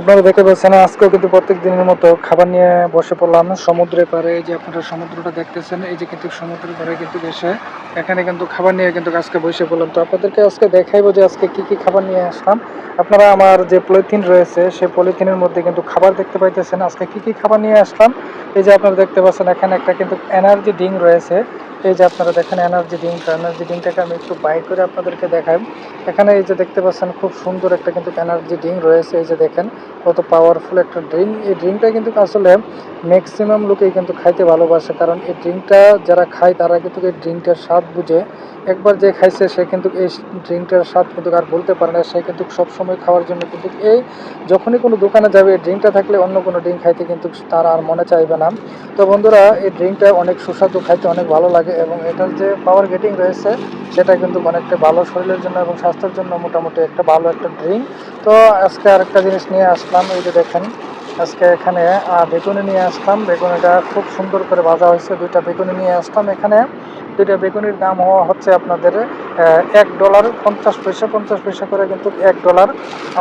আপনারা দেখতে পাচ্ছেন, আজকেও কিন্তু প্রত্যেক দিনের মতো খাবার নিয়ে বসে পড়লাম। সমুদ্রের এই যে আপনারা সমুদ্রটা দেখতেছেন, এই যে কিন্তু সমুদ্রের পাড়ে কিন্তু এসে এখানে কিন্তু খাবার নিয়ে কিন্তু আজকে বসে পড়লাম। তো আপনাদেরকে আজকে দেখাইবো যে আজকে কি কি খাবার নিয়ে আসলাম। আপনারা আমার যে পলিথিন রয়েছে, সেই পলিথিনের মধ্যে কিন্তু খাবার দেখতে পাইতেছেন। আজকে কি কি খাবার নিয়ে আসলাম? এই যে আপনারা দেখতে পাচ্ছেন, এখানে একটা কিন্তু এনার্জি ড্রিঙ্ক রয়েছে। এই যে আপনারা দেখেন এনার্জি ড্রিঙ্ক এনার্জি ড্রিঙ্কটাকে আমি একটু বাই করে আপনাদেরকে দেখাই। এখানে এই যে দেখতে পাচ্ছেন, খুব সুন্দর একটা কিন্তু এনার্জি ড্রিঙ্ক রয়েছে। এই যে দেখেন, কত পাওয়ারফুল একটা ড্রিঙ্ক এই ড্রিঙ্কটা কিন্তু আসলে ম্যাক্সিমাম লোকেই কিন্তু খাইতে ভালোবাসে। কারণ এই ড্রিঙ্কটা যারা খায়, তারা কিন্তু এই ড্রিঙ্কটার স্বাদ বুঝে। একবার যে খাইছে, সে কিন্তু এই ড্রিঙ্কটার স্বাদ কিন্তু আর বলতে পারে না। সে কিন্তু সবসময় খাওয়ার জন্য কিন্তু এই যখনই কোনো দোকানে যাবে, এই ড্রিঙ্কটা থাকলে অন্য কোনো ড্রিঙ্ক খাইতে কিন্তু তার আর মনে চাইবে না। তো বন্ধুরা, এই ড্রিঙ্কটা অনেক সুস্বাদু, খাইতে অনেক ভালো লাগে। এবং এটার যে পাওয়ার গেটিং রয়েছে, সেটা কিন্তু অনেকটা ভালো শরীরের জন্য এবং স্বাস্থ্যের জন্য মোটামুটি একটা ভালো একটা ড্রিঙ্ক তো আজকে আরেকটা জিনিস নিয়ে আসলাম, এই যে দেখেন, আজকে এখানে বেগুনি নিয়ে আসলাম। বেগুনিটা খুব সুন্দর করে ভাজা হয়েছে। দুইটা বেগুনি নিয়ে আসলাম এখানে। দুইটা বেগুনির দাম হওয়া হচ্ছে আপনাদের এক ডলার, পঞ্চাশ পয়সা পঞ্চাশ পয়সা করে কিন্তু এক ডলার।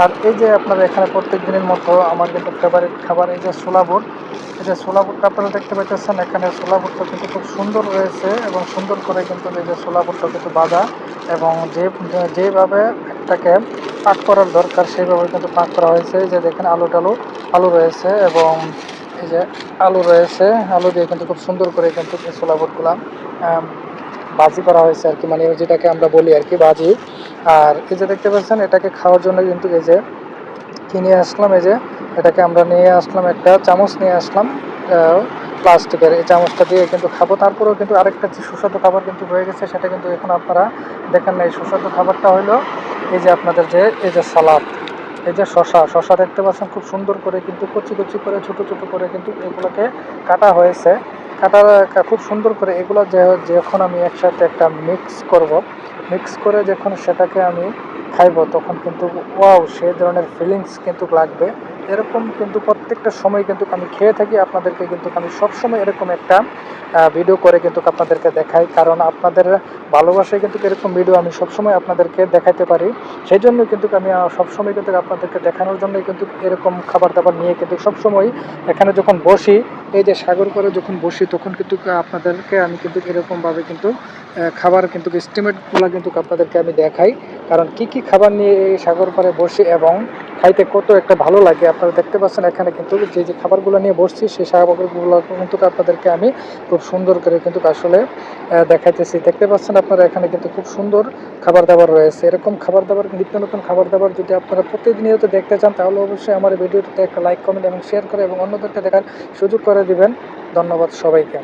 আর এই যে আপনারা এখানে প্রত্যেক দিনের মতো আমার কিন্তু ফেভারিট খাবার, এই যে ছোলা বুট। এই যে ছোলা বুটটা আপনারা দেখতে পাচ্ছেন এখানে ছোলা বুটটা কিন্তু খুব সুন্দর রয়েছে এবং সুন্দর করে কিন্তু এই যে ছোলা বুটটা কিন্তু বাঁধা এবং যে, যেভাবে একটাকে পাক করার দরকার, সেইভাবে কিন্তু পাক করা হয়েছে। যে দেখেন আলু টালু আলু রয়েছে এবং এই যে আলু রয়েছে। আলু দিয়ে কিন্তু খুব সুন্দর করে কিন্তু ছোলা বুটগুলা ভাজি করা হয়েছে আর কি মানে যেটাকে আমরা বলি আর কি ভাজি আর এই যে দেখতে পাচ্ছেন, এটাকে খাওয়ার জন্য কিন্তু এই যে কিনে আসলাম, এই যে এটাকে আমরা নিয়ে আসলাম, একটা চামচ নিয়ে আসলাম প্লাস্টিকের। এই চামচটা দিয়ে কিন্তু খাব। তারপরেও কিন্তু আরেকটা যে সুস্বাদু খাবার কিন্তু রয়ে গেছে, সেটা কিন্তু এখন আপনারা দেখেন না। এই সুস্বাদু খাবারটা হলো এই যে আপনাদের যে, এই যে সালাদ, এই যে শশা শশা দেখতে পাচ্ছেন, খুব সুন্দর করে কিন্তু কচি কচি করে, ছোট ছোট করে কিন্তু এগুলোকে কাটা হয়েছে। কাটা খুব সুন্দর করে এগুলো যখন আমি একসাথে একটা মিক্স করব মিক্স করে যখন সেটাকে আমি খাইব, তখন কিন্তু ওয়াও সেই ধরনের ফিলিংস কিন্তু লাগবে। এরকম কিন্তু প্রত্যেকটা সময় কিন্তু আমি খেয়ে থাকি। আপনাদেরকে কিন্তু আমি সবসময় এরকম একটা ভিডিও করে কিন্তু আপনাদেরকে দেখাই। কারণ আপনাদের ভালোবাসায় কিন্তু এরকম ভিডিও আমি সবসময় আপনাদেরকে দেখাতে পারি। সেই জন্য কিন্তু আমি সবসময় কিন্তু আপনাদেরকে দেখানোর জন্যই কিন্তু এরকম খাবার দাবার নিয়ে কিন্তু সবসময় এখানে যখন বসি, এই যে সাগর করে যখন বসি, তখন কিন্তু আপনাদেরকে আমি কিন্তু এরকমভাবে কিন্তু খাবার কিন্তু এস্টিমেটগুলো কিন্তু আপনাদেরকে আমি দেখাই। কারণ কি কি খাবার নিয়ে এই সাগর পাড়ে বসি এবং খাইতে কত একটা ভালো লাগে। আপনারা দেখতে পাচ্ছেন এখানে কিন্তু যে যে খাবারগুলো নিয়ে বসছি, সেই খাবারগুলো কিন্তু আপনাদেরকে আমি খুব সুন্দর করে কিন্তু আসলে দেখাইতেছি। দেখতে পাচ্ছেন আপনারা এখানে কিন্তু খুব সুন্দর খাবার দাবার রয়েছে। এরকম খাবার দাবার নিত্য নতুন খাবার দাবার যদি আপনারা প্রতিনিয়ত দেখতে চান, তাহলে অবশ্যই আমার ভিডিওটিতে একটা লাইক কমেন্ট এবং শেয়ার করে এবং অন্যদেরকে দেখার সুযোগ করে দিবেন। ধন্যবাদ সবাইকে।